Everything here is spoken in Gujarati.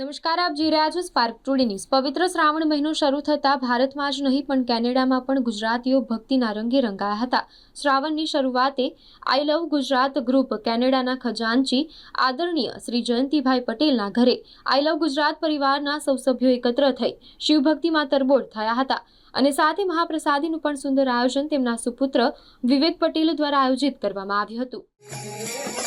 નમસ્કાર, આપ જોઈ રહ્યા છો સ્પાર્ક ટુડે ન્યૂઝ પવિત્ર શ્રાવણ મહિનો શરૂ થતાં ભારતમાં જ નહીં, પણ કેનેડામાં પણ ગુજરાતીઓ ભક્તિના રંગે રંગાયા હતા. શ્રાવણની શરૂઆતે આઈ લવ ગુજરાત ગ્રુપ કેનેડાના ખજાનચી આદરણીય શ્રી જયંતિભાઈ પટેલના ઘરે આઈ લવ ગુજરાત પરિવારના સૌ સભ્યો એકત્ર થઈ શિવભક્તિમાં તરબોળ થયા હતા. અને સાથે મહાપ્રસાદીનું પણ સુંદર આયોજન તેમના સુપુત્ર વિવેક પટેલ દ્વારા આયોજિત કરવામાં આવ્યું હતું.